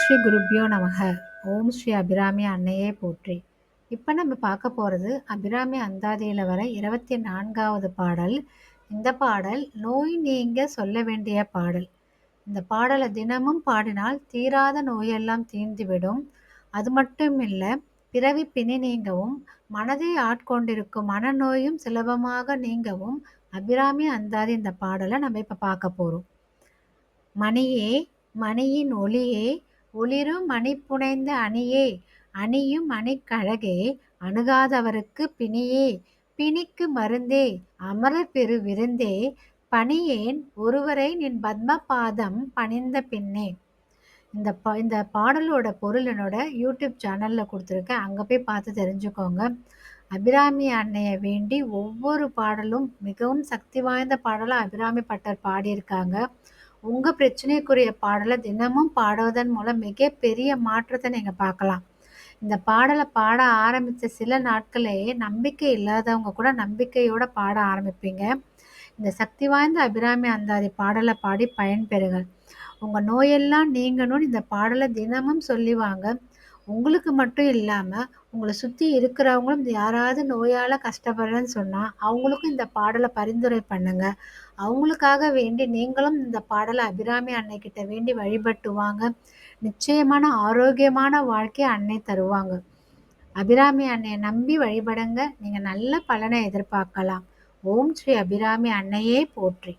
ஸ்ரீ குருப்பியோ நமக. ஓம் ஸ்ரீ அபிராமி அன்னையே போற்றி. இப்போ நம்ம பார்க்க போகிறது அபிராமி அந்தாதியில் வர இருபத்தி நான்காவது பாடல். இந்த பாடல் நோய் நீங்க சொல்ல வேண்டிய பாடல். இந்த பாடலை தினமும் பாடினால் தீராத நோயெல்லாம் தீர்ந்துவிடும். அது மட்டும் இல்லை பிறவி பிணி நீங்கவும் மனதை ஆட்கொண்டிருக்கும் மனநோயும் சுலபமாக நீங்கவும் அபிராமி அந்தாதி இந்த பாடலை நம்ம இப்போ பார்க்க போகிறோம் மணியே மணியின் ஒளியே ஒளிரும் அணிப்புனைந்த அணியே அணியும் அணிக்கழகே அணுகாதவருக்கு பிணியே பிணிக்கு மருந்தே அமரர் பெரு விருந்தே பணியேன் ஒருவரை நின் பத்ம பாதம் பணிந்த பின்னே. இந்த பா இந்த பாடலோட பொருள் என்னோட யூடியூப் சேனலில் கொடுத்துருக்கேன். அங்கே போய் பார்த்து தெரிஞ்சுக்கோங்க. அபிராமி அன்னையை வேண்டி ஒவ்வொரு பாடலும் மிகவும் சக்தி வாய்ந்த பாடலாக அபிராமி பட்டர் பாடியிருக்காங்க. உங்கள் பிரச்சனைக்குரிய பாடலை தினமும் பாடுவதன் மூலம் மிகப்பெரிய மாற்றத்தை நீங்கள் பார்க்கலாம். இந்த பாடலை பாட ஆரம்பித்த சில நாட்களே நம்பிக்கை இல்லாதவங்க கூட நம்பிக்கையோட பாட ஆரம்பிப்பீங்க. இந்த சக்தி வாய்ந்த அபிராமி அந்தாதி பாடலை பாடி பயன்பெறுங்கள் உங்கள் நோயெல்லாம் நீங்கணும்னு இந்த பாடலை தினமும் சொல்லி வாங்க. உங்களுக்கு மட்டும் இல்லாமல் உங்களை சுற்றி இருக்கிறவங்களும் யாராவது நோயால் கஷ்டப்படுறேன்னு சொன்னால் அவங்களுக்கும் இந்த பாடலை பரிந்துரை பண்ணுங்கள் அவங்களுக்காக வேண்டி நீங்களும் இந்த பாடலை அபிராமி அன்னைக்கிட்ட வேண்டி வழிபட்டு வாங்க நிச்சயமான ஆரோக்கியமான வாழ்க்கையை அன்னை தருவாங்க. அபிராமி அன்னையை நம்பி வழிபடுங்க. நீங்கள் நல்ல பலனை எதிர்பார்க்கலாம். ஓம் ஸ்ரீ அபிராமி அன்னையே போற்றி.